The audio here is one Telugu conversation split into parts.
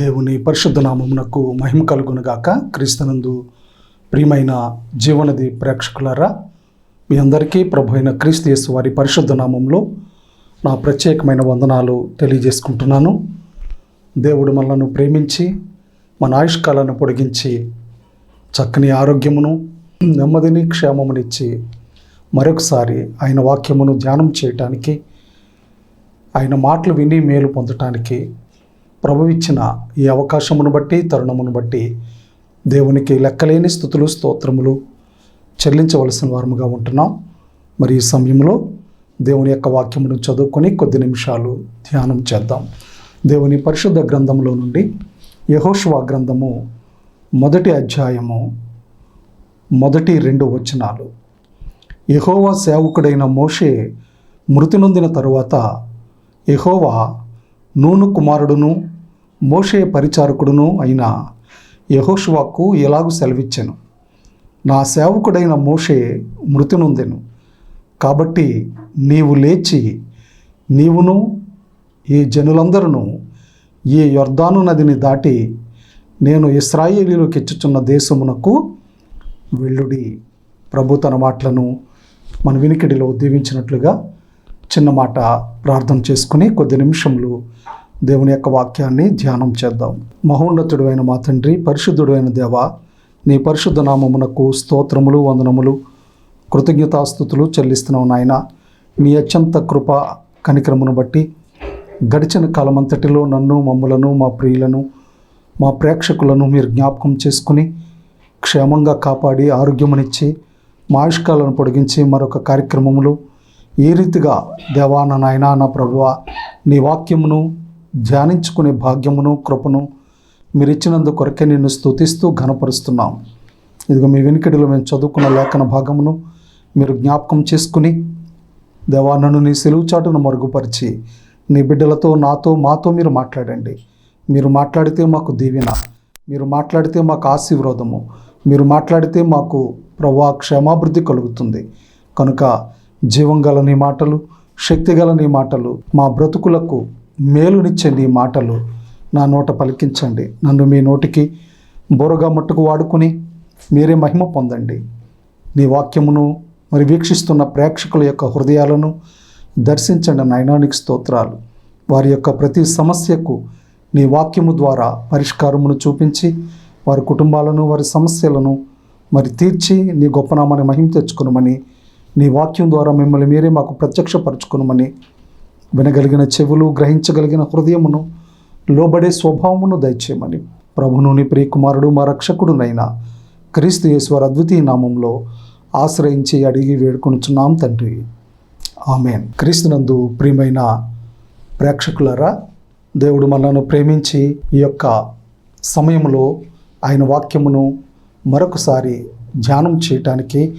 దేవుని పరిశుద్ధ నామమునకు మహిమ కలుగునగాక. క్రీస్తునందు ప్రియమైన జీవనది ప్రేక్షకులారా మీ అందరికీ ప్రభు అయిన క్రీస్తు వారి పరిశుద్ధ నామంలో నా ప్రత్యేకమైన వందనాలు తెలియజేసుకుంటున్నాను. దేవుడు మనలను ప్రేమించి మన ఆయుష్కాలను పొడిగించి చక్కని ఆరోగ్యమును నెమ్మదిని క్షేమమునిచ్చి మరొకసారి ఆయన వాక్యమును ధ్యానం చేయటానికి ఆయన మాటలు విని మేలు పొందటానికి ప్రభు ఇచ్చిన ఈ అవకాశమును బట్టి తరుణమును బట్టి దేవునికి లెక్కలేని స్థుతులు స్తోత్రములు చెల్లించవలసిన వారముగా ఉంటున్నాం. మరి ఈ సమయంలో దేవుని యొక్క వాక్యమును చదువుకొని కొద్ది నిమిషాలు ధ్యానం చేద్దాం. దేవుని పరిశుద్ధ గ్రంథంలో నుండి యహోష్వా గ్రంథము మొదటి అధ్యాయము మొదటి రెండు వచనాలు. యహోవా సేవకుడైన మోషే మృతి నొందిన తరువాత యహోవా నూను కుమారుడును మోషే పరిచారకుడును అయిన యహోషువాకు ఎలాగూ సెలవిచ్చాను. నా సేవకుడైన మోషే మృతి నొందెను కాబట్టి నీవు లేచి నీవును ఈ జనులందరూ ఈ యొర్దాను నదిని దాటి నేను ఇస్రాయేలీలోకి ఇచ్చుచున్న దేశమునకు వెళ్ళుడి. ప్రభు తన మాటలను మన వినికిడిలో దీవించినట్లుగా చిన్న మాట ప్రార్థన చేసుకుని కొద్ది నిమిషములు దేవుని యొక్క వాక్యాన్ని ధ్యానం చేద్దాం. మహోన్నతుడైన మా తండ్రి పరిశుద్ధుడైన దేవ నీ పరిశుద్ధ నామమునకు స్తోత్రములు వందనములు కృతజ్ఞతాస్థుతులు చెల్లిస్తున్నావు నాయన. నీ అత్యంత కృప కనికరమును బట్టి గడిచిన కాలమంతటిలో నన్ను మమ్ములను మా ప్రియులను మా ప్రేక్షకులను మీరు జ్ఞాపకం చేసుకుని క్షేమంగా కాపాడి ఆరోగ్యమునిచ్చి మా ఆయుష్కాలను పొడిగించి మరొక కార్యక్రమములు ఏ రీతిగా దేవాన నాయన నా ప్రభువ నీ వాక్యమును ధ్యానించుకునే భాగ్యమును కృపను మీరు ఇచ్చినందు కొరకే నిన్ను స్తుతిస్తూ ఘనపరుస్తున్నాం. ఇదిగో మీ వెనుకడిలో మేము చదువుకున్న లేఖన భాగమును మీరు జ్ఞాపకం చేసుకుని దేవా నన్ను నీ సెలువు చాటును మరుగుపరిచి నీ బిడ్డలతో నాతో మాతో మీరు మాట్లాడండి. మీరు మాట్లాడితే మాకు దీవెన మీరు మాట్లాడితే మాకు ఆశీర్వాదము మీరు మాట్లాడితే మాకు ప్రవా క్షేమాభివృద్ధి కలుగుతుంది. కనుక జీవం గల నీ మాటలు శక్తి గల నీ మాటలు మా బ్రతుకులకు మేలునిచ్చండి నీ మాటలు. నా నోట పలికించండి. నన్ను మీ నోటికి బోరగా మట్టుకు వాడుకుని మీరే మహిమ పొందండి. నీ వాక్యమును మరి వీక్షిస్తున్న ప్రేక్షకుల యొక్క హృదయాలను దర్శించండి నైనానికి స్తోత్రాలు. వారి యొక్క ప్రతి సమస్యకు నీ వాక్యము ద్వారా పరిష్కారమును చూపించి వారి కుటుంబాలను వారి సమస్యలను మరి తీర్చి నీ గొప్పనామాన్ని మహిమ తెచ్చుకునమని నీ వాక్యం ద్వారా మిమ్మల్ని మీరే మాకు ప్రత్యక్షపరచుకునమని వినగలిగిన చెవులు గ్రహించగలిగిన హృదయమును లోబడే స్వభావమును దయచేయమని. ప్రభునుని ప్రియకుమారుడు మా రక్షకుడునైన క్రీస్తు యేశ్వర అద్వితీయ నామంలో ఆశ్రయించి అడిగి వేడుకొనుచున్నాం తండ్రి. ఆమెన్. క్రీస్తునందు ప్రియమైన ప్రేక్షకులరా దేవుడు మనను ప్రేమించి ఈ యొక్క సమయంలో ఆయన వాక్యమును మరొకసారి ధ్యానం చేయటానికి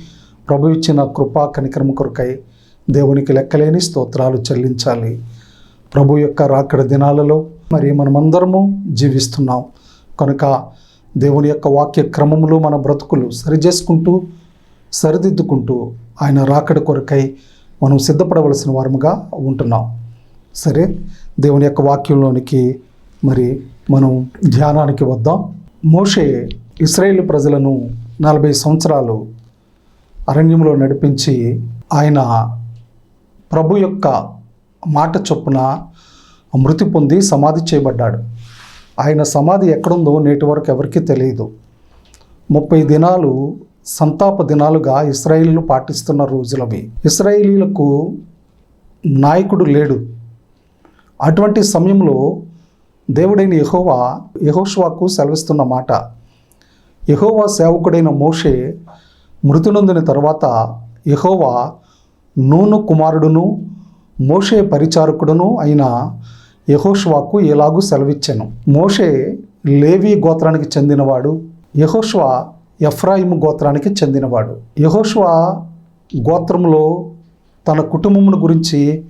ప్రభు ఇచ్చిన కృపా కనికరమ కొరకై దేవునికి లెక్కలేని స్తోత్రాలు చెల్లించాలి. ప్రభు యొక్క రాకడ దినాలలో మరి మనమందరము జీవిస్తున్నాం. కనుక దేవుని యొక్క వాక్య క్రమములు మన బ్రతుకులు సరిచేసుకుంటూ సరిదిద్దుకుంటూ ఆయన రాకడ కొరకై మనం సిద్ధపడవలసిన వారముగా ఉంటున్నాం. సరే దేవుని యొక్క వాక్యంలోనికి మరి మనం ధ్యానానికి వద్దాం. మోషే ఇస్రాయేల్ ప్రజలను నలభై సంవత్సరాలు అరణ్యంలో నడిపించి ఆయన ప్రభు యొక్క మాట చొప్పున మృతి పొంది సమాధి చేయబడ్డాడు. ఆయన సమాధి ఎక్కడుందో నేటి వరకు ఎవరికీ తెలియదు. ముప్పై దినాలు సంతాప దినాలుగా ఇస్రాయిల్ను పాటిస్తున్న రోజులవి ఇస్రాయిలీలకు నాయకుడు లేడు. అటువంటి సమయంలో దేవుడైన యహోవా యహోష్వాకు సెలవిస్తున్న మాట. యహోవా సేవకుడైన మోషే మృతి నొందిన తర్వాత యహోవా నూను కుమారుడును మోషే పరిచారకుడును అయిన యహోష్వాకు ఎలాగూ సెలవిచ్చాను. మోషే లేవి గోత్రానికి చెందినవాడు యహోష్వా ఎఫ్రాయిము గోత్రానికి చెందినవాడు. యహోష్వా గోత్రంలో తన కుటుంబమును గురించి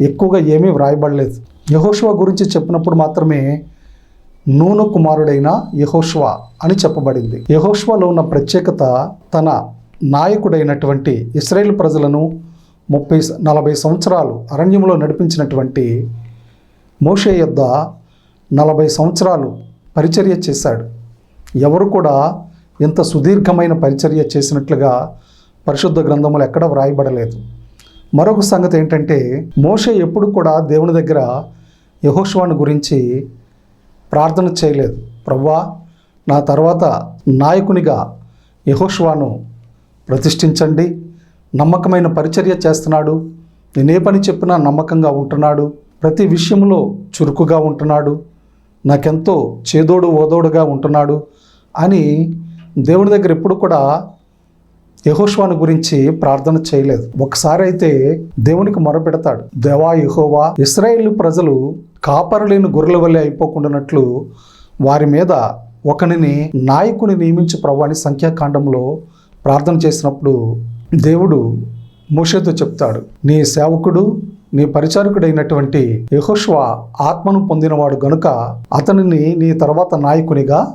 ఎక్కువగా ఏమీ వ్రాయబడలేదు. యహోష్వా గురించి చెప్పినప్పుడు మాత్రమే నూను కుమారుడైన యహోష్వా అని చెప్పబడింది. యహోష్వాలో ఉన్న ప్రత్యేకత తన నాయకుడైనటువంటి ఇస్రాయేల్ ప్రజలను ముప్పై నలభై సంవత్సరాలు అరణ్యంలో నడిపించినటువంటి మోషే యొద్ద నలభై సంవత్సరాలు పరిచర్య చేశాడు. ఎవరు కూడా ఇంత సుదీర్ఘమైన పరిచర్య చేసినట్లుగా పరిశుద్ధ గ్రంథములు ఎక్కడ వ్రాయబడలేదు. మరొక సంగతి ఏంటంటే మోషే ఎప్పుడు కూడా దేవుని దగ్గర యహోష్వాను గురించి ప్రార్థన చేయలేదు. ప్రవ్వా నా తర్వాత నాయకునిగా యహోష్వాను ప్రతిష్ఠించండి. నమ్మకమైన పరిచర్య చేస్తున్నాడు. నేనే పని చెప్పినా నమ్మకంగా ఉంటున్నాడు. ప్రతి విషయంలో చురుకుగా ఉంటున్నాడు. నాకెంతో చేదోడు ఓదోడుగా ఉంటున్నాడు అని దేవుని దగ్గర ఎప్పుడు కూడా యహోష్వాని గురించి ప్రార్థన చేయలేదు. ఒకసారి అయితే దేవునికి మొరపెడతాడు. దేవా యహోవా ఇస్రాయేల్ ప్రజలు కాపరలేని గొర్రెల వల్లే అయిపోకుండానట్లు వారి మీద ఒకనిని నాయకుని నియమించి ప్రభు అని సంఖ్యాకాండంలో ప్రార్థన చేసినప్పుడు దేవుడు మోషేతో చెప్తాడు నీ సేవకుడు నీ పరిచారకుడైనటువంటి యహోష్వా ఆత్మను పొందినవాడు గనుక అతనిని నీ తర్వాత నాయకునిగా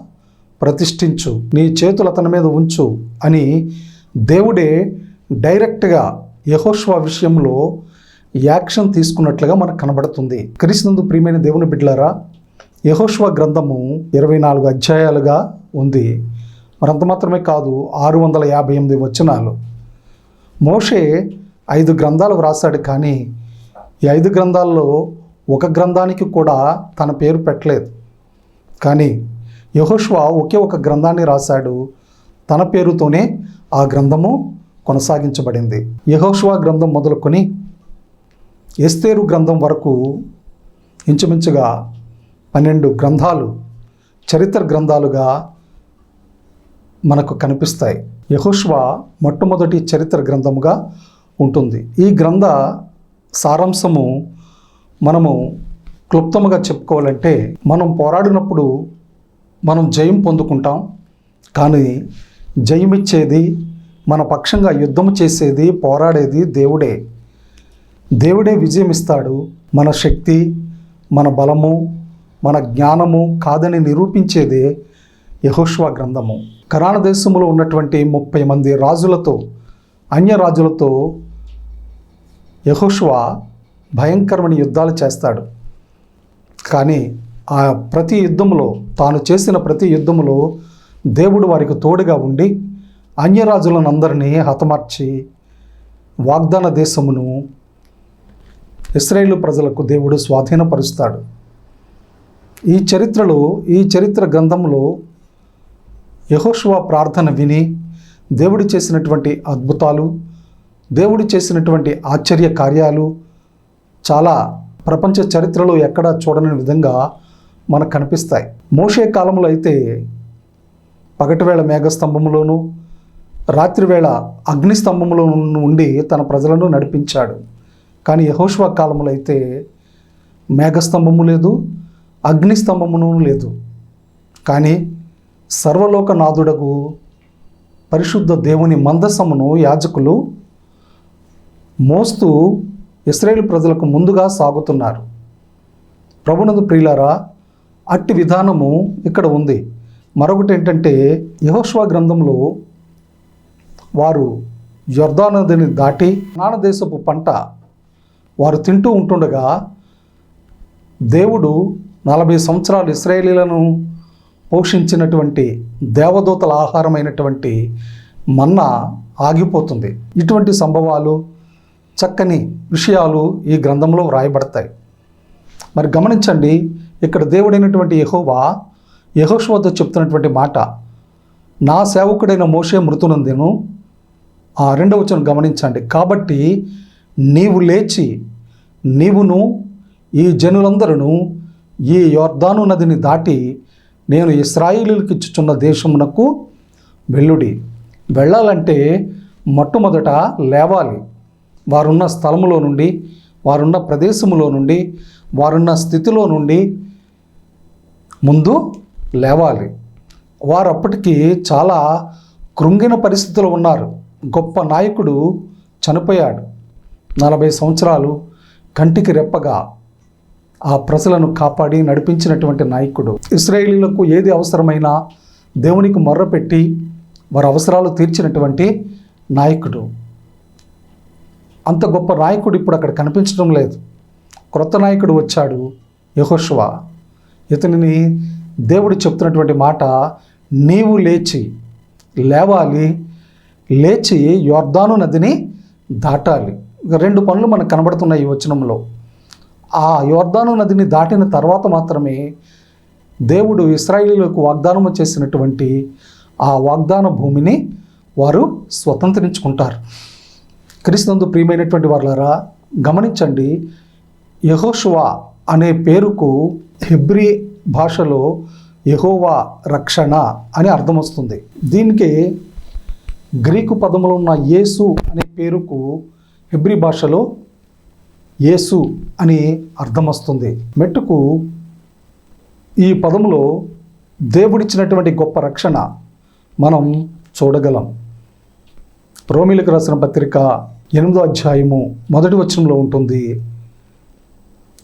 ప్రతిష్ఠించు నీ చేతులు అతని మీద ఉంచు అని దేవుడే డైరెక్ట్గా యహోష్వా విషయంలో యాక్షన్ తీసుకున్నట్లుగా మనకు కనబడుతుంది. క్రీస్తునందు ప్రియమైన దేవుని బిడ్డలారా యహోష్వా గ్రంథము ఇరవై నాలుగు అధ్యాయాలుగా ఉంది. మరంత మాత్రమే కాదు ఆరు వందల యాభై ఎనిమిది వచనాలు. మోషే ఐదు గ్రంథాలు వ్రాసాడు కానీ ఈ ఐదు గ్రంథాల్లో ఒక గ్రంథానికి కూడా తన పేరు పెట్టలేదు. కానీ యహోష్వా ఒకే ఒక గ్రంథాన్ని రాశాడు. తన పేరుతోనే ఆ గ్రంథము కొనసాగించబడింది. యహోష్వా గ్రంథం మొదలుకొని ఎస్తేరు గ్రంథం వరకు ఇంచుమించుగా పన్నెండు గ్రంథాలు చరిత్ర గ్రంథాలుగా మనకు కనిపిస్తాయి. యహోష్వా మొట్టమొదటి చరిత్ర గ్రంథముగా ఉంటుంది. ఈ గ్రంథ సారాంశము మనము క్లుప్తముగా చెప్పుకోవాలంటే మనం పోరాడినప్పుడు మనం జయం పొందుకుంటాం. కానీ జయమిచ్చేది మన పక్షంగా యుద్ధం చేసేది పోరాడేది దేవుడే. దేవుడే విజయం ఇస్తాడు. మన శక్తి మన బలము మన జ్ఞానము కాదని నిరూపించేదే యహోష్వా గ్రంథము. కరాణ దేశంలో ఉన్నటువంటి ముప్పై మంది రాజులతో అన్య రాజులతో యహోష్వా భయంకరమైన యుద్ధాలు చేస్తాడు. కానీ ఆ ప్రతి యుద్ధంలో తాను చేసిన ప్రతి యుద్ధంలో దేవుడు వారికి తోడుగా ఉండి అన్యరాజులను అందరినీ హతమార్చి వాగ్దాన దేశమును ఇస్రాయేల్ ప్రజలకు దేవుడు స్వాధీనపరుస్తాడు. ఈ చరిత్రలో ఈ చరిత్ర గ్రంథంలో యహోషువా ప్రార్థన విని దేవుడు చేసినటువంటి అద్భుతాలు దేవుడు చేసినటువంటి ఆశ్చర్య కార్యాలు చాలా ప్రపంచ చరిత్రలో ఎక్కడా చూడని విధంగా మనకు కనిపిస్తాయి. మోషే కాలంలో అయితే పగటివేళ మేఘస్తంభంలోనూ రాత్రివేళ అగ్నిస్తంభంలో ఉండి తన ప్రజలను నడిపించాడు. కానీ యహోష్వా కాలంలో అయితే మేఘస్తంభము లేదు అగ్నిస్తంభమును లేదు. కానీ సర్వలోకనాథుడకు పరిశుద్ధ దేవుని మందసమును యాజకులు మోస్తూ ఇస్రాయేల్ ప్రజలకు ముందుగా సాగుతున్నారు. ప్రభునందు ప్రియులారా అట్టి విధానము ఇక్కడ ఉంది. మరొకటి ఏంటంటే యహోష్వా గ్రంథంలో వారు యర్ధానదిని దాటి నాన దేశపు పంట వారు తింటూ ఉంటుండగా దేవుడు నలభై సంవత్సరాలు ఇస్రాయేలీలను పోషించినటువంటి దేవదూతల ఆహారమైనటువంటి మన్నా ఆగిపోతుంది. ఇటువంటి సంభవాలు చక్కని విషయాలు ఈ గ్రంథంలో వ్రాయబడతాయి. మరి గమనించండి ఇక్కడ దేవుడైనటువంటి యహోవా యహోష్వతో చెప్తున్నటువంటి మాట నా సేవకుడైన మోషే మృతునందెను ఆ రెండవ వచనం గమనించండి. కాబట్టి నీవు లేచి నీవును ఈ జనులందరూ ఈ యోర్దాను నదిని దాటి నేను ఇస్రాయిలీలకు ఇచ్చుచున్న దేశమునకు వెళ్ళుడి. వెళ్ళాలంటే మొట్టమొదట లేవాలి. వారున్న స్థలములో నుండి వారున్న ప్రదేశములో నుండి వారున్న స్థితిలో నుండి ముందు లేవాలి. వారు అప్పటికి చాలా కృంగిన పరిస్థితిలో ఉన్నారు. గొప్ప నాయకుడు చనిపోయాడు. నలభై సంవత్సరాలు కంటికి రెప్పగా ఆ ప్రజలను కాపాడి నడిపించినటువంటి నాయకుడు. ఇస్రాయేలీలకు ఏది అవసరమైనా దేవునికి మొర్రపెట్టి వారి అవసరాలు తీర్చినటువంటి నాయకుడు. అంత గొప్ప నాయకుడు ఇప్పుడు అక్కడ కనిపించడం లేదు. క్రొత్త నాయకుడు వచ్చాడు యహోష్వా. ఇతనిని దేవుడు చెప్తున్నటువంటి మాట నీవు లేచి లేవాలి లేచి యోర్దాను నదిని దాటాలి. రెండు పనులు మనకు కనబడుతున్నాయి ఈ వచనంలో. ఆ యోర్దాను నదిని దాటిన తర్వాత మాత్రమే దేవుడు ఇస్రాయిలీలకు వాగ్దానం చేసినటువంటి ఆ వాగ్దాన భూమిని వారు స్వతంత్రించుకుంటారు. క్రీస్తునందు ప్రియమైనటువంటి వాళ్ళారా గమనించండి యహోషువా అనే పేరుకు హెబ్రీ భాషలో యహోవా రక్షణ అని అర్థం వస్తుంది. దీనికి గ్రీకు పదములో ఉన్న యేసు అనే పేరుకు హెబ్రీ భాషలో యేసు అని అర్థం వస్తుంది. మెట్టుకు ఈ పదములో దేవుడిచ్చినటువంటి గొప్ప రక్షణ మనం చూడగలం. రోమిలకు రాసిన పత్రిక ఎనిమిదో అధ్యాయము మొదటి వచనంలో ఉంటుంది.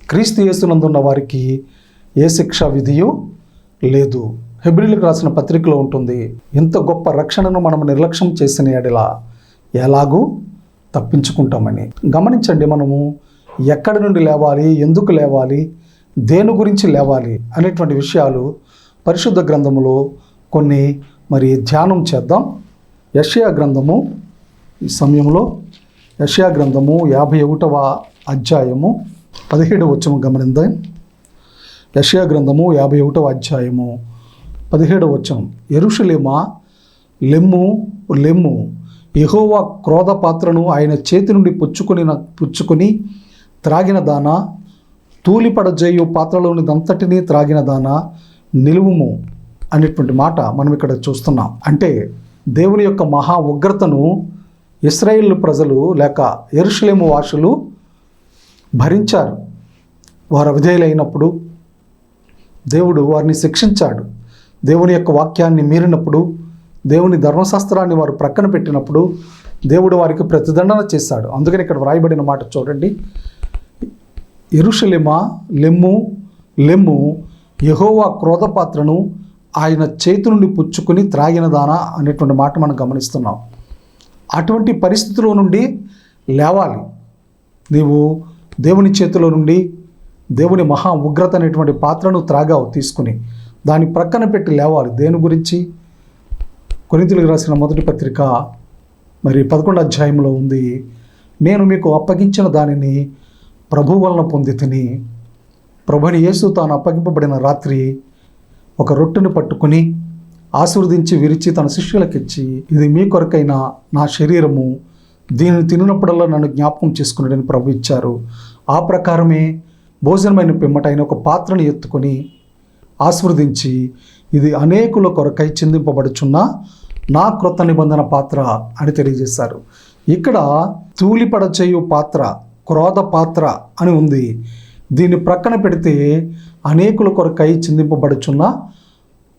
క్రీస్తు యేసునందున్న వారికి ఏ శిక్ష విధియు లేదు. హెబ్రిలకు రాసిన పత్రికలో ఉంటుంది. ఇంత గొప్ప రక్షణను మనం నిర్లక్ష్యం చేసిన ఎడల ఎలాగూ తప్పించుకుంటామని. గమనించండి మనము ఎక్కడి నుండి లేవాలి? ఎందుకు లేవాలి? దేని గురించి లేవాలి? అనేటువంటి విషయాలు పరిశుద్ధ గ్రంథములో కొన్ని మరి ధ్యానం చేద్దాం. యషయా గ్రంథము ఈ సమయంలో యషయా గ్రంథము యాభై ఒకటవ అధ్యాయము పదిహేడు వచ్చము గమనిందాం. యషయా గ్రంథము యాభై ఒకటవ అధ్యాయము పదిహేడవ వచనం. ఎరుషులేమా లెమ్ము లెమ్ము ఎహోవా క్రోధ పాత్రను ఆయన చేతి నుండి పుచ్చుకొని పుచ్చుకొని త్రాగిన దాన తూలిపడజేయు పాత్రలోనిదంతటినీ త్రాగిన దాన నిలువుము అనేటువంటి మాట మనం ఇక్కడ చూస్తున్నాం. అంటే దేవుని యొక్క మహా ఉగ్రతను ఇస్రాయేల్ ప్రజలు లేక ఎరుషలేము వాసులు భరించారు. వారు అవిధేయులైనప్పుడు దేవుడు వారిని శిక్షించాడు. దేవుని యొక్క వాక్యాన్ని మీరినప్పుడు దేవుని ధర్మశాస్త్రాన్ని వారు ప్రక్కన పెట్టినప్పుడు దేవుడు వారికి ప్రతిదండన చేశాడు. అందుకని ఇక్కడ వ్రాయబడిన మాట చూడండి. ఎరుషలిమా లెమ్ము లెమ్ము యహోవా క్రోధపాత్రను ఆయన చేతి నుండి పుచ్చుకొని త్రాగిన దానా అనేటువంటి మాట మనం గమనిస్తున్నాం. అటువంటి పరిస్థితిలో నుండి లేవాలి. నీవు దేవుని చేతిలో నుండి దేవుని మహా ఉగ్రత అనేటువంటి పాత్రను త్రాగావు తీసుకుని దాన్ని ప్రక్కన పెట్టి లేవాలి. దేని గురించి? కొనితులకు రాసిన మొదటి పత్రిక మరి పదకొండు అధ్యాయంలో ఉంది. నేను మీకు అప్పగించిన దానిని ప్రభు వలన పొంది తిని ప్రభుని యేసు తాను అప్పగింపబడిన రాత్రి ఒక రొట్టెను పట్టుకుని ఆశీర్వదించి విరిచి తన శిష్యులకిచ్చి ఇది మీ కొరకైన నా శరీరము దీనిని తినినప్పుడల్లా నన్ను జ్ఞాపకం చేసుకున్నాడని ప్రభు ఇచ్చారు. ఆ ప్రకారమే భోజనమైన పిమ్మట ఆయన ఒక పాత్రను ఎత్తుకొని ఆస్వాదించి ఇది అనేకుల కొరకై చిందింపబడుచున్న నా క్రొత్త నిబంధన పాత్ర అని తెలియజేశారు. ఇక్కడ తూలిపడ చేయు పాత్ర క్రోధ పాత్ర అని ఉంది. దీన్ని ప్రక్కన పెడితే అనేకుల కొరకై చిందింపబడుచున్న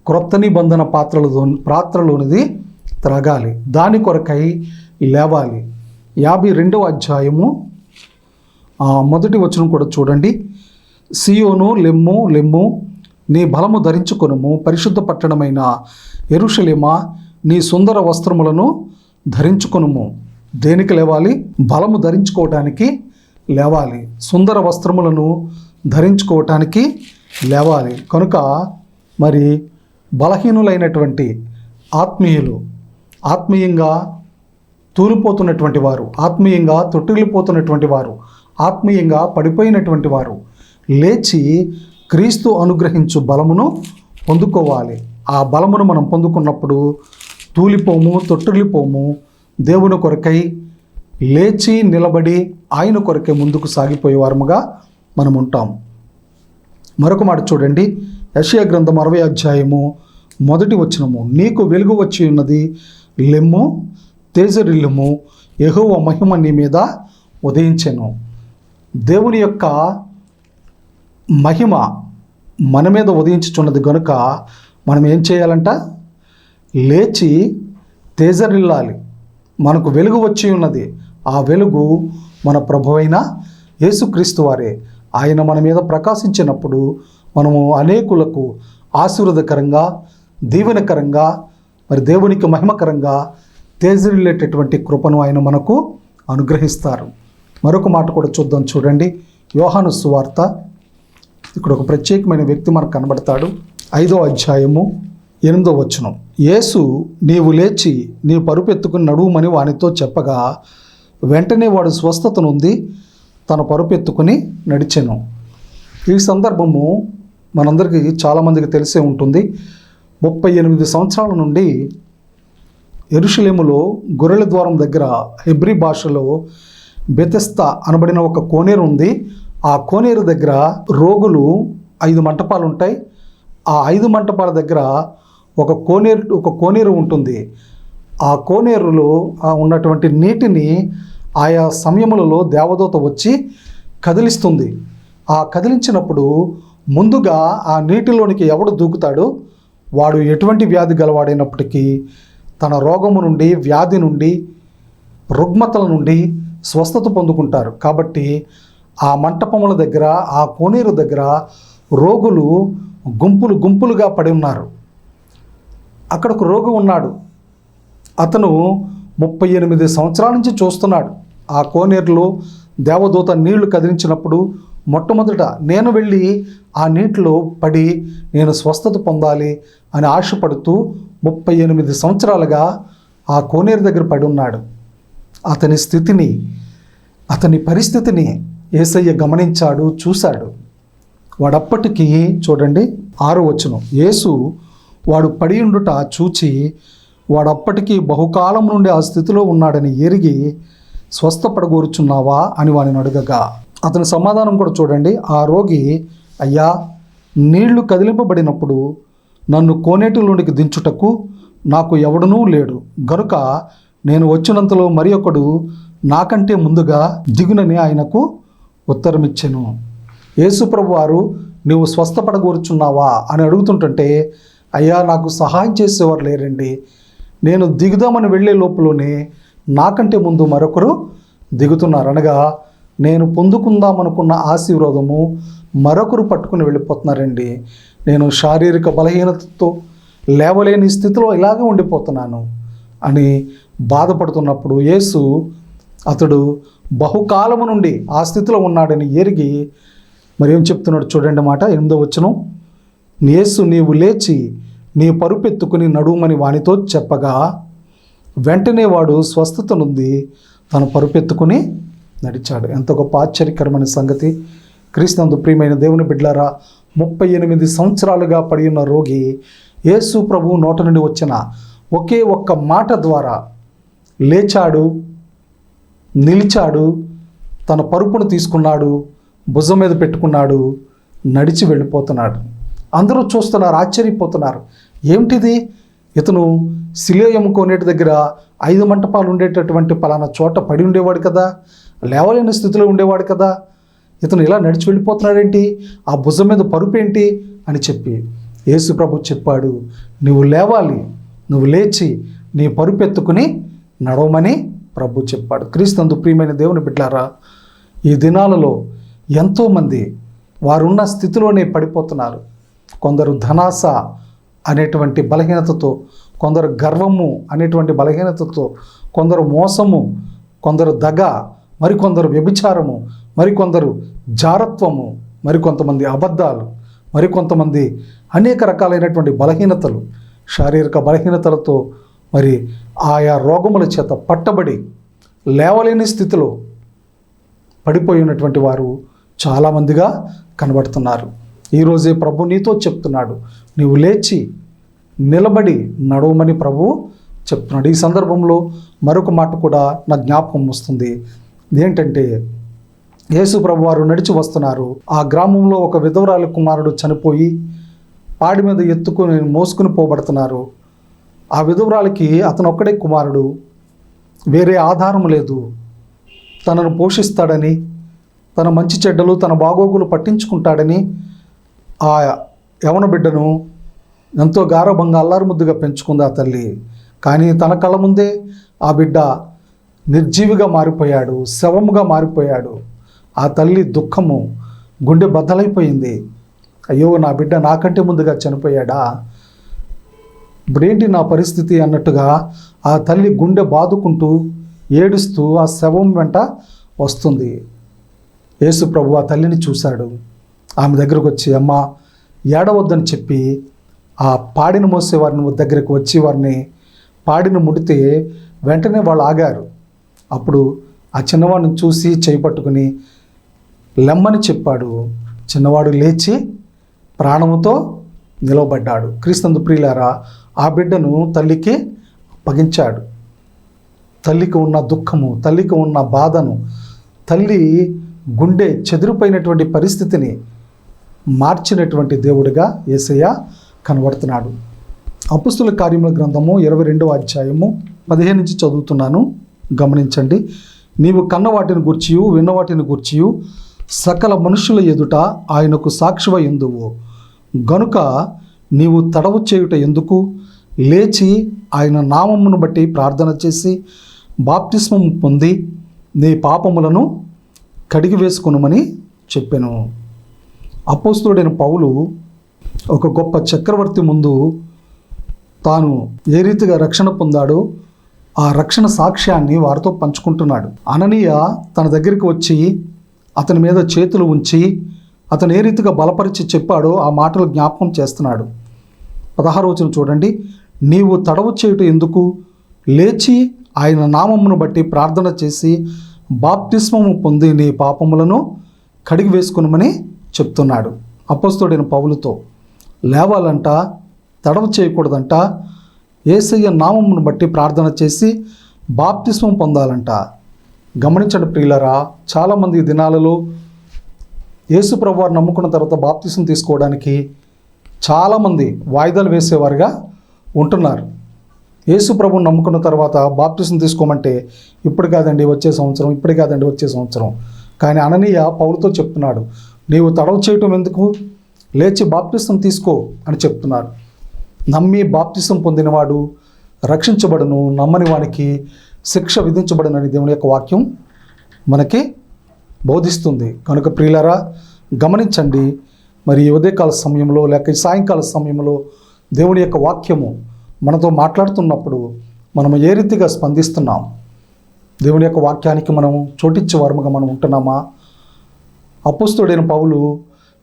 క్రొత్త నిబంధన పాత్రలు పాత్రలోనిది త్రాగాలి. దాని కొరకై లేవాలి. యాభై రెండవ అధ్యాయము. మొదటి వచనం కూడా చూడండి. సియోను లెమ్ము లెమ్ము నీ బలము ధరించుకొనుము. పరిశుద్ధ పట్టణమైన ఎరుషలేమ నీ సుందర వస్త్రములను ధరించుకొనుము. దేనికి లేవాలి? బలము ధరించుకోవటానికి లేవాలి. సుందర వస్త్రములను ధరించుకోవటానికి లేవాలి. కనుక మరి బలహీనులైనటువంటి ఆత్మీయులు ఆత్మీయంగా తూలిపోతున్నటువంటి వారు ఆత్మీయంగా తొట్టిల్లిపోతున్నటువంటి వారు ఆత్మీయంగా పడిపోయినటువంటి వారు లేచి క్రీస్తు అనుగ్రహించు బలమును పొందుకోవాలి. ఆ బలమును మనం పొందుకున్నప్పుడు తూలిపోము తొట్టిల్లిపోము. దేవుని కొరకై లేచి నిలబడి ఆయన కొరకే ముందుకు సాగిపోయే వారముగా మనం ఉంటాం మరొక మాట చూడండి. యషయ గ్రంథం అరవై అధ్యాయము మొదటి వచనము. నీకు వెలుగు వచ్చి ఉన్నది లెమ్ము తేజరిల్లుము యెహోవా మహిమ నీ మీద ఉదయించెను. దేవుని యొక్క మహిమ మన మీద ఉదయించుచున్నది గనుక మనం ఏం చేయాలంట? లేచి తేజరిల్లాలి. మనకు వెలుగు వచ్చి ఉన్నది. ఆ వెలుగు మన ప్రభువైన యేసుక్రీస్తు వారే. ఆయన మన మీద ప్రకాశించినప్పుడు మనము అనేకులకు ఆశీర్వదకరంగా దీవెనకరంగా మరి దేవునికి మహిమకరంగా తేజరిల్లేటటువంటి కృపను ఆయన మనకు అనుగ్రహిస్తారు. మరొక మాట కూడా చూద్దాం చూడండి. యోహాను సువార్త. ఇక్కడ ఒక ప్రత్యేకమైన వ్యక్తి మనకు కనబడతాడు. ఐదో అధ్యాయము ఎనిమిదో వచనం. యేసు నీవు లేచి నీ పరుపెత్తుకుని నడువుమని వానితో చెప్పగా వెంటనే వాడు స్వస్థత నుండి తన పరుపెత్తుకుని నడిచాను. ఈ సందర్భము మనందరికీ చాలామందికి తెలిసే ఉంటుంది. ముప్పై ఎనిమిది సంవత్సరాల నుండి ఎరుషలేములో గొర్రెల ద్వారం దగ్గర హెబ్రి భాషలో బెతెస్త అనబడిన ఒక కోనేరు ఉంది. ఆ కోనేరు దగ్గర రోగులు ఐదు మంటపాలు ఉంటాయి ఆ ఐదు మంటపాల దగ్గర ఒక కోనేరు ఒక కోనేరు ఉంటుంది. ఆ కోనేరులో ఉన్నటువంటి నీటిని ఆయా సమయములలో దేవదూత వచ్చి కదిలిస్తుంది. ఆ కదిలించినప్పుడు ముందుగా ఆ నీటిలోనికి ఎవడు దూకుతాడో వాడు ఎటువంటి వ్యాధి గలవాడైనప్పటికీ తన రోగము నుండి వ్యాధి నుండి రుగ్మతల నుండి స్వస్థత పొందుకుంటారు. కాబట్టి ఆ మంటపముల దగ్గర ఆ కోనేరు దగ్గర రోగులు గుంపులు గుంపులుగా పడి ఉన్నారు. అక్కడ ఒక రోగి ఉన్నాడు. అతను ముప్పై ఎనిమిది సంవత్సరాల నుంచి చూస్తున్నాడు. ఆ కోనేరులో దేవదూత నీళ్ళు కదిలించినప్పుడు మొట్టమొదట నేను వెళ్ళి ఆ నీటిలో పడి నేను స్వస్థత పొందాలి అని ఆశపడుతూ ముప్పై ఎనిమిది సంవత్సరాలుగా ఆ కోనేరు దగ్గర పడి ఉన్నాడు. అతని స్థితిని అతని పరిస్థితిని ఏసయ్య గమనించాడు చూశాడు. వాడప్పటికీ చూడండి ఆరు వచ్చును యేసు వాడు పడి ఉండుట చూచి వాడప్పటికీ బహుకాలం నుండి ఆ స్థితిలో ఉన్నాడని ఎరిగి స్వస్థపడగోరుచున్నావా అని వాడిని అడగగా. అతని సమాధానం కూడా చూడండి. ఆ రోగి అయ్యా నీళ్ళు కదిలింపబడినప్పుడు నన్ను కోనేటిలోనికి దించుటకు నాకు ఎవడనూ లేడు. గనుక నేను వచ్చినంతలో మరి ఒకడు నాకంటే ముందుగా దిగునని ఆయనకు ఉత్తరమిచ్చాను. యేసుప్రభు వారు నీవు స్వస్థపడగోరుచున్నావా? అని అడుగుతుంటుంటే అయ్యా నాకు సహాయం చేసేవారు లేరండి. నేను దిగుదామని వెళ్ళే లోపలనే నాకంటే ముందు మరొకరు దిగుతున్నారు అనగా నేను పొందుకుందామనుకున్న ఆశీర్వాదము మరొకరు పట్టుకుని వెళ్ళిపోతున్నారండి. నేను శారీరక బలహీనతతో లేవలేని స్థితిలో ఇలాగే ఉండిపోతున్నాను అని బాధపడుతున్నప్పుడు యేసు అతడు బహుకాలము నుండి ఆ స్థితిలో ఉన్నాడని ఎరిగి మరేం చెప్తున్నాడు చూడండి మాట ఎనిమిదో వచ్చను యేసు నీవు లేచి నీ పరుపెత్తుకుని నడుమని వానితో చెప్పగా వెంటనే వాడు స్వస్థత నుండి తన పరుపెత్తుకుని నడిచాడు. ఎంత గొప్ప ఆశ్చర్యకరమైన సంగతి. క్రీస్తునందు ప్రియమైన దేవుని బిడ్లారా ముప్పై ఎనిమిది సంవత్సరాలుగా పడి ఉన్న రోగి యేసు ప్రభు నోట నుండి వచ్చిన ఒకే ఒక్క మాట ద్వారా లేచాడు నిలిచాడు తన పరుపును తీసుకున్నాడు భుజం మీద పెట్టుకున్నాడు నడిచి వెళ్ళిపోతున్నాడు. అందరూ చూస్తున్నారు ఆశ్చర్యపోతున్నారు. ఏమిటిది? ఇతను శిలేయం దగ్గర ఐదు మంటపాలు ఉండేటటువంటి పలానా చోట పడి ఉండేవాడు కదా లేవలేని స్థితిలో ఉండేవాడు కదా. ఇతను ఇలా నడిచి వెళ్ళిపోతున్నాడేంటి? ఆ భుజం మీద పరుపు ఏంటి? అని చెప్పి యేసు ప్రభు చెప్పాడు నువ్వు లేవాలి నువ్వు లేచి నీ పరుపు ఎత్తుకుని నడవమని ప్రభు చెప్పాడు. క్రీస్తునందు ప్రియమైన దేవుని బిడ్డారా ఈ దినాలలో ఎంతోమంది వారున్న స్థితిలోనే పడిపోతున్నారు. కొందరు ధనాస అనేటువంటి బలహీనతతో కొందరు గర్వము అనేటువంటి బలహీనతతో కొందరు మోసము కొందరు దగ మరికొందరు వ్యభిచారము మరికొందరు జారత్వము మరికొంతమంది అబద్ధాలు మరికొంతమంది అనేక రకాలైనటువంటి బలహీనతలు శారీరక బలహీనతలతో మరి ఆయా రోగముల చేత పట్టబడి లేవలేని స్థితిలో పడిపోయి ఉన్నటువంటి వారు చాలామందిగా కనబడుతున్నారు. ఈరోజే ప్రభు నీతో చెప్తున్నాడు. నీవు లేచి నిలబడి నడవమని ప్రభు చెప్తున్నాడు. ఈ సందర్భంలో మరొక మాట కూడా నా జ్ఞాపకం వస్తుంది. ఏంటంటే యేసు ప్రభు వారు నడిచి వస్తున్నారు. ఆ గ్రామంలో ఒక విధవరాల కుమారుడు చనిపోయి పాడి మీద ఎత్తుకుని మోసుకుని పోబడుతున్నారు. ఆ విధవరాలికి అతను ఒక్కడే కుమారుడు. వేరే ఆధారం లేదు. తనను పోషిస్తాడని తన మంచి చెడ్డలు తన బాగోగులు పట్టించుకుంటాడని ఆ యవన బిడ్డను ఎంతో గారభంగా అల్లారు ముద్దుగా పెంచుకుంది ఆ తల్లి. కానీ తన కళ్ళ ముందే ఆ బిడ్డ నిర్జీవిగా మారిపోయాడు శవముగా మారిపోయాడు. ఆ తల్లి దుఃఖము గుండె బద్దలైపోయింది. అయ్యో నా బిడ్డ నాకంటే ముందుగా చనిపోయాడా? ఇప్పుడేంటి నా పరిస్థితి అన్నట్టుగా ఆ తల్లి గుండె బాదుకుంటూ ఏడుస్తూ ఆ శవం వెంట వస్తుంది. యేసు ప్రభు ఆ తల్లిని చూశాడు. ఆమె దగ్గరకు వచ్చి అమ్మ ఏడవద్దని చెప్పి ఆ పాడిని మోసే వారిని దగ్గరకు వచ్చి వారిని పాడిని ముడితే వెంటనే వాళ్ళు ఆగారు. అప్పుడు ఆ చిన్నవాడిని చూసి చేయి పట్టుకుని లెమ్మని చెప్పాడు. చిన్నవాడు లేచి ప్రాణముతో నిలవబడ్డాడు. క్రీస్తందు ప్రియులారా ఆ బిడ్డను తల్లికి అప్పగించాడు. తల్లికి ఉన్న దుఃఖము తల్లికి ఉన్న బాధను తల్లి గుండె చెదిరిపోయినటువంటి పరిస్థితిని మార్చినటువంటి దేవుడిగా ఏసయ్య కనబడుతున్నాడు. అపుస్తుల కార్యముల గ్రంథము ఇరవై రెండవ అధ్యాయము పదిహేను నుంచి చదువుతున్నాను. గమనించండి. నీవు కన్న వాటిని గూర్చియు విన్న వాటిని గూర్చియు సకల మనుషుల ఎదుట ఆయనకు సాక్షివ ఎందువు గనుక నీవు తడవు చేయుట ఎందుకు? లేచి ఆయన నామమును బట్టి ప్రార్థన చేసి బాప్తిస్మం పొంది నీ పాపములను కడిగి వేసుకునమని చెప్పాను. అపోస్తుడైన పౌలు ఒక గొప్ప చక్రవర్తి ముందు తాను ఏ రీతిగా రక్షణ పొందాడో ఆ రక్షణ సాక్ష్యాన్ని వారితో పంచుకుంటున్నాడు. అననీయ తన దగ్గరికి వచ్చి అతని మీద చేతులు ఉంచి అతను ఏ రీతిగా బలపరిచి చెప్పాడో ఆ మాటలు జ్ఞాపకం చేస్తున్నాడు. పదహారు వచ్చిన చూడండి. నీవు తడవు చేయుట ఎందుకు? లేచి ఆయన నామమును బట్టి ప్రార్థన చేసి బాప్తిస్మము పొంది నీ పాపములను కడిగి వేసుకునమని చెప్తున్నాడు. అపస్తుడైన పౌలుతో లేవాలంట తడవ చేయకూడదంట ఏసయ్య నామమును బట్టి ప్రార్థన చేసి బాప్తిస్మం పొందాలంట. గమనించండి ప్రియులరా చాలామంది దినాలలో యేసు ప్రభువారు నమ్ముకున్న తర్వాత బాప్తిసం తీసుకోవడానికి చాలామంది వాయిదాలు వేసేవారుగా ఉంటున్నారు. యేసు నమ్ముకున్న తర్వాత బాప్తిసం తీసుకోమంటే ఇప్పుడు కాదండి వచ్చే సంవత్సరం ఇప్పుడు కాదండి వచ్చే సంవత్సరం. కానీ అననీయ పౌరుతో చెప్తున్నాడు నీవు తడవ చేయటం ఎందుకు? లేచి బాప్తిసం తీసుకో అని చెప్తున్నారు. నమ్మి బాప్తిసం పొందినవాడు రక్షించబడను నమ్మని వానికి శిక్ష విధించబడనని దేవుని యొక్క వాక్యం మనకి బోధిస్తుంది. కనుక ప్రియులరా గమనించండి మరి ఉదయకాల సమయంలో లేక సాయంకాల సమయంలో దేవుని యొక్క వాక్యము మనతో మాట్లాడుతున్నప్పుడు మనం ఏ రీతిగా స్పందిస్తున్నాం? దేవుని యొక్క వాక్యానికి మనం చోటిచ్చే వారముగా మనం ఉంటున్నామా? అపుస్తుడైన పౌలు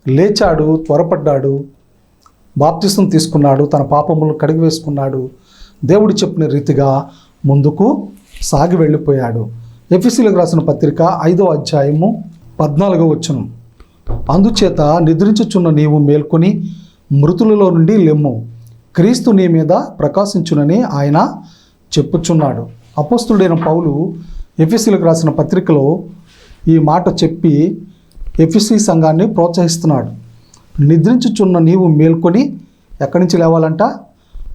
లేచాడు త్వరపడ్డాడు బాప్తిసం తీసుకున్నాడు తన పాపములను కడిగి వేసుకున్నాడు దేవుడు చెప్పిన రీతిగా ముందుకు సాగి వెళ్ళిపోయాడు. ఎఫ్ఎస్సీలకు రాసిన పత్రిక ఐదో అధ్యాయము పద్నాలుగో వచ్చును అందుచేత నిద్రించుచున్న నీవు మేల్కొని మృతులలో నుండి లెమ్ము. క్రీస్తు నీ మీద ప్రకాశించునని ఆయన చెప్పుచున్నాడు. అపోస్తుడైన పౌలు ఎఫ్ఎస్సీలకు రాసిన పత్రికలో ఈ మాట చెప్పి ఎఫ్ఎస్సి సంఘాన్ని ప్రోత్సహిస్తున్నాడు. నిద్రించుచున్న నీవు మేల్కొని ఎక్కడి నుంచి లేవాలంట?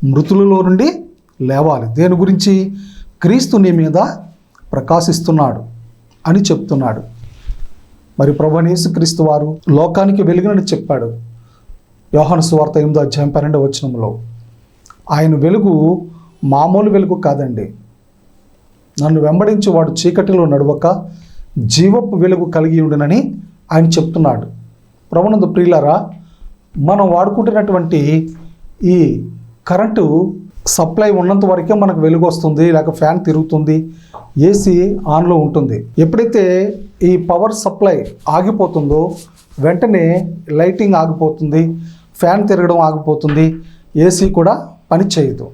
మృతులలో నుండి లేవాలి. దేని గురించి? క్రీస్తు నీ మీద ప్రకాశిస్తున్నాడు అని చెప్తున్నాడు. మరి ప్రభునేసు క్రీస్తు వారు లోకానికి వెలుగునని చెప్పాడు. యోహాను సువార్త ఎనిమిదో అధ్యాయం పన్నెండవ వచనంలో ఆయన వెలుగు మామూలు వెలుగు కాదండి. నన్ను వెంబడించి వాడు చీకటిలో నడవక జీవపు వెలుగు కలిగి ఉండునని ఆయన చెప్తున్నాడు. ప్రభునందు ప్రియులరా మనం వాడుకుంటున్నటువంటి ఈ కరెంటు సప్లై ఉన్నంత వరకే మనకు వెలుగు వస్తుంది లేక ఫ్యాన్ తిరుగుతుంది ఏసీ ఆన్లో ఉంటుంది. ఎప్పుడైతే ఈ పవర్ సప్లై ఆగిపోతుందో వెంటనే లైటింగ్ ఆగిపోతుంది ఫ్యాన్ తిరగడం ఆగిపోతుంది ఏసీ కూడా పని చేయదు.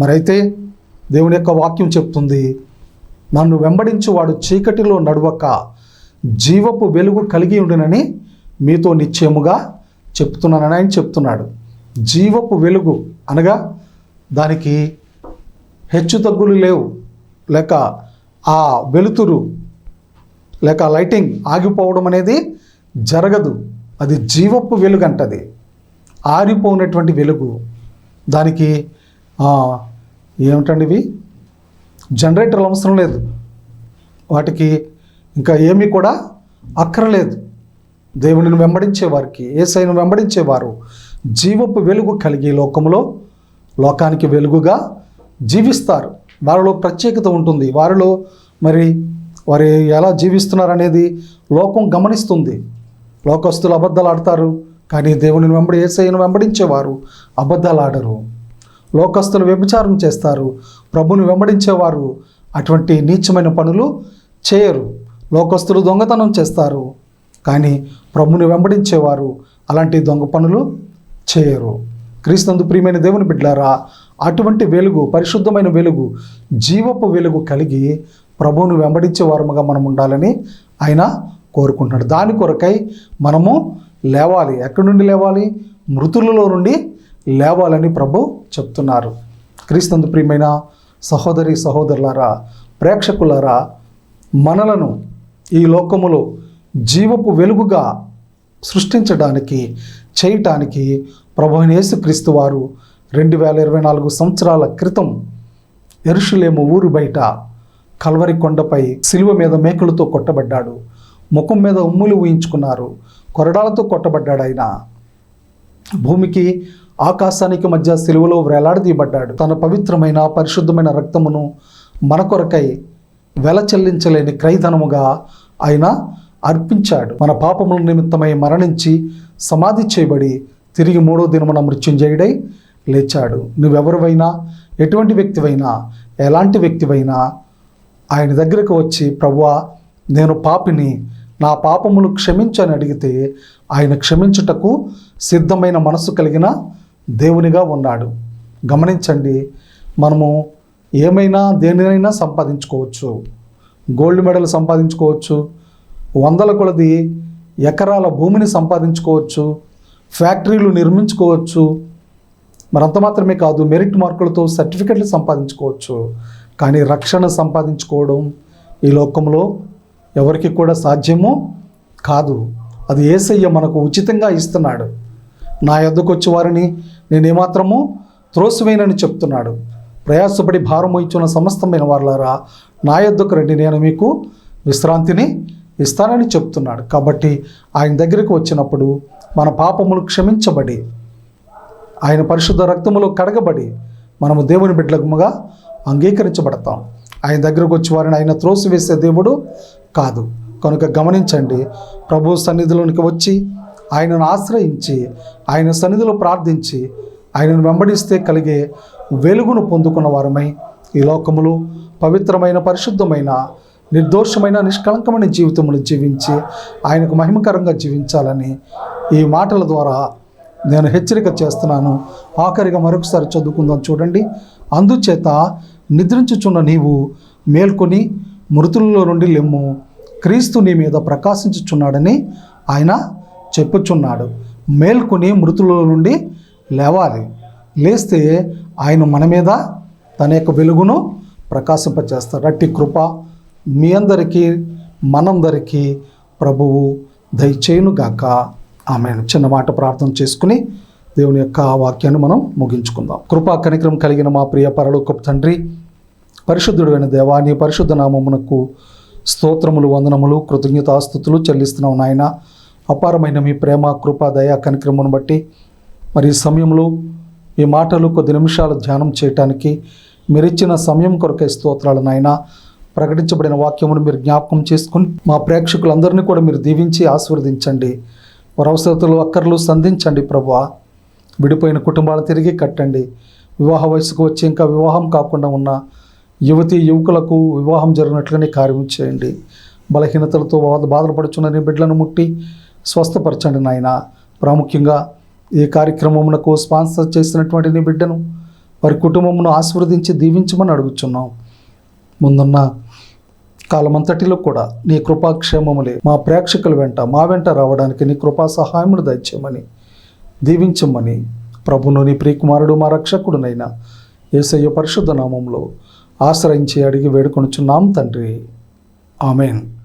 మరైతే దేవుని యొక్క వాక్యం చెప్తుంది నన్ను వెంబడించి వాడు చీకటిలో నడవక జీవపు వెలుగు కలిగి ఉండునని మీతో నిశ్చయముగా చెప్తున్నానని ఆయన చెప్తున్నాడు. జీవపు వెలుగు అనగా దానికి హెచ్చు తగ్గులు లేవు. లేక ఆ వెలుతురు లేక లైటింగ్ ఆగిపోవడం అనేది జరగదు. అది జీవపు వెలుగు అంటది ఆరిపోయినటువంటి వెలుగు. దానికి ఏమిటండి ఇవి? జనరేటర్లు అవసరం లేదు. వాటికి ఇంకా ఏమీ కూడా అక్కరలేదు. దేవుడిని వెంబడించే వారికి ఏసైను వెంబడించేవారు జీవపు వెలుగు కలిగి లోకంలో లోకానికి వెలుగుగా జీవిస్తారు. వారిలో ప్రత్యేకత ఉంటుంది. వారిలో మరి వారు ఎలా జీవిస్తున్నారు అనేది లోకం గమనిస్తుంది. లోకస్తులు అబద్ధాలు ఆడతారు కానీ దేవుని వెంబడి ఏసైను వెంబడించేవారు అబద్ధాలు ఆడరు. లోకస్తులు వ్యభిచారం చేస్తారు ప్రభుని వెంబడించేవారు అటువంటి నీచమైన పనులు చేయరు. లోకస్తులు దొంగతనం చేస్తారు. కానీ ప్రభుని వెంబడించేవారు అలాంటి దొంగ పనులు చేయరు. క్రీస్తునందు ప్రియమైన దేవుని బిడ్డారా అటువంటి వెలుగు పరిశుద్ధమైన వెలుగు జీవపు వెలుగు కలిగి ప్రభువును వెంబడించే వారముగా మనం ఉండాలని ఆయన కోరుకుంటున్నాడు. దాని కొరకై మనము లేవాలి. ఎక్కడి నుండి లేవాలి? మృతులలో నుండి లేవాలని ప్రభు చెప్తున్నారు. క్రీస్తునందు ప్రియమైన సహోదరి సహోదరులారా ప్రేక్షకులారా మనలను ఈ లోకములో జీవపు వెలుగుగా సృష్టించడానికి చేయటానికి ప్రభునేసు క్రీస్తు యేసుక్రీస్తు వారు రెండు వేల ఇరవై నాలుగు సంవత్సరాల క్రితం ఎరుషులేము ఊరు బయట కల్వరి కొండపై సిలువ మీద మేకలతో కొట్టబడ్డాడు. ముఖం మీద ఉమ్ములు ఊహించుకున్నారు. కొరడాలతో కొట్టబడ్డాడు ఆయన. భూమికి ఆకాశానికి మధ్య సిలువలో వేలాడదీయబడ్డాడు. తన పవిత్రమైన పరిశుద్ధమైన రక్తమును మన కొరకై వెల చెల్లించలేని క్రైధనముగా ఆయన అర్పించాడు. మన పాపముల నిమిత్తమై మరణించి సమాధి చేయబడి తిరిగి మూడో దినమున మృత్యుంజయుడై లేచాడు. నువ్వెవరివైనా ఎటువంటి వ్యక్తివైనా ఎలాంటి వ్యక్తివైనా ఆయన దగ్గరకు వచ్చి ప్రవ్వా నేను పాపిని నా పాపములు క్షమించని అడిగితే ఆయన క్షమించుటకు సిద్ధమైన మనసు కలిగిన దేవునిగా ఉన్నాడు. గమనించండి మనము ఏమైనా దేనినైనా సంపాదించుకోవచ్చు. గోల్డ్ మెడల్ సంపాదించుకోవచ్చు. వందల కొలది ఎకరాల భూమిని సంపాదించుకోవచ్చు. ఫ్యాక్టరీలు నిర్మించుకోవచ్చు. మరంత మాత్రమే కాదు మెరిట్ మార్కులతో సర్టిఫికెట్లు సంపాదించుకోవచ్చు. కానీ రక్షణ సంపాదించుకోవడం ఈ లోకంలో ఎవరికి కూడా సాధ్యము కాదు. అది ఏసయ్య మనకు ఉచితంగా ఇస్తున్నాడు. నా యొద్దకు వచ్చి వారిని నేను ఏమాత్రము చెప్తున్నాడు. ప్రయాసపడి భారం ఇచ్చిన సమస్తమైన వారులారా నా యొద్దకు రండి నేను మీకు విశ్రాంతిని ఇస్తానని చెప్తున్నాడు. కాబట్టి ఆయన దగ్గరికి వచ్చినప్పుడు మన పాపములు క్షమించబడి ఆయన పరిశుద్ధ రక్తములో కడగబడి మనము దేవుని బిడ్డలముగా అంగీకరించబడతాం. ఆయన దగ్గరకు వచ్చి వారిని ఆయన త్రోసివేసే దేవుడు కాదు. కనుక గమనించండి ప్రభు సన్నిధిలోనికి వచ్చి ఆయనను ఆశ్రయించి ఆయన సన్నిధిలో ప్రార్థించి ఆయనను వెంబడిస్తే కలిగే వెలుగును పొందుకున్న వారమై ఈ లోకములో పవిత్రమైన పరిశుద్ధమైన నిర్దోషమైన నిష్కళంకమైన జీవితమును జీవించి ఆయనకు మహిమకరంగా జీవించాలని ఈ మాటల ద్వారా నేను హెచ్చరిక చేస్తున్నాను. ఆఖరిగా మరొకసారి చదువుకుందాం చూడండి. అందుచేత నిద్రించుచున్న నీవు మేల్కొని మృతులలో నుండి లెమ్ము. క్రీస్తు నీ మీద ప్రకాశించుచున్నాడని ఆయన చెప్పుచున్నాడు. మేల్కొని మృతులలో నుండి లేవాలి. లేస్తే ఆయన మన మీద తన యొక్క వెలుగును ప్రకాశింపచేస్తాడు అట్టి కృప మీ అందరికీ మనందరికీ ప్రభువు దయచేయునుగాక ఆమె చిన్న మాట ప్రార్థన చేసుకుని దేవుని యొక్క వాక్యాన్ని మనం ముగించుకుందాం. కృపా కనికరం కలిగిన మా ప్రియ పరలోకపు తండ్రి పరిశుద్ధుడైన దేవా నీ పరిశుద్ధ నామమునకు స్తోత్రములు వందనములు కృతజ్ఞతాస్థుతులు చెల్లిస్తున్నావు నాయన. అపారమైన మీ ప్రేమ కృప దయ కనిక్రమను బట్టి మరి సమయంలో ఈ మాటలు కొద్ది నిమిషాలు ధ్యానం చేయటానికి మీరిచ్చిన సమయం కొరకే స్తోత్రాలు నాయన. ప్రకటించబడిన వాక్యమును మీరు జ్ఞాపకం చేసుకుని మా ప్రేక్షకులందరినీ కూడా మీరు దీవించి ఆశీర్వదించండి. వారి అవసరతలు అక్కర్లు సంధించండి ప్రభు విడిపోయిన కుటుంబాలు తిరిగి కట్టండి. వివాహ వయసుకు వచ్చి ఇంకా వివాహం కాకుండా ఉన్న యువతి యువకులకు వివాహం జరిగినట్లుగానే కార్యం చేయండి. బలహీనతలతో బాధ బాధలు పడుచున్న నీ బిడ్డలను ముట్టి స్వస్థపరచండి నాయన. ప్రాముఖ్యంగా ఈ కార్యక్రమమునకు స్పాన్సర్ చేసినటువంటి నీ బిడ్డను వారి కుటుంబమును ఆశీర్వదించి దీవించమని అడుగుచున్నాం. ముందున్న కాలమంతటిలో కూడా నీ కృపాక్షేమములే మా ప్రేక్షకుల వెంట మా వెంట రావడానికి నీ కృపా సహాయమును దయచేయమని దీవించమని ప్రభును నీ ప్రియకుమారుడు మా రక్షకుడునైనా యేసయ్య పరిశుద్ధ నామంలో ఆశ్రయించి అడిగి వేడుకొనుచున్నాం తండ్రి. ఆమెన్.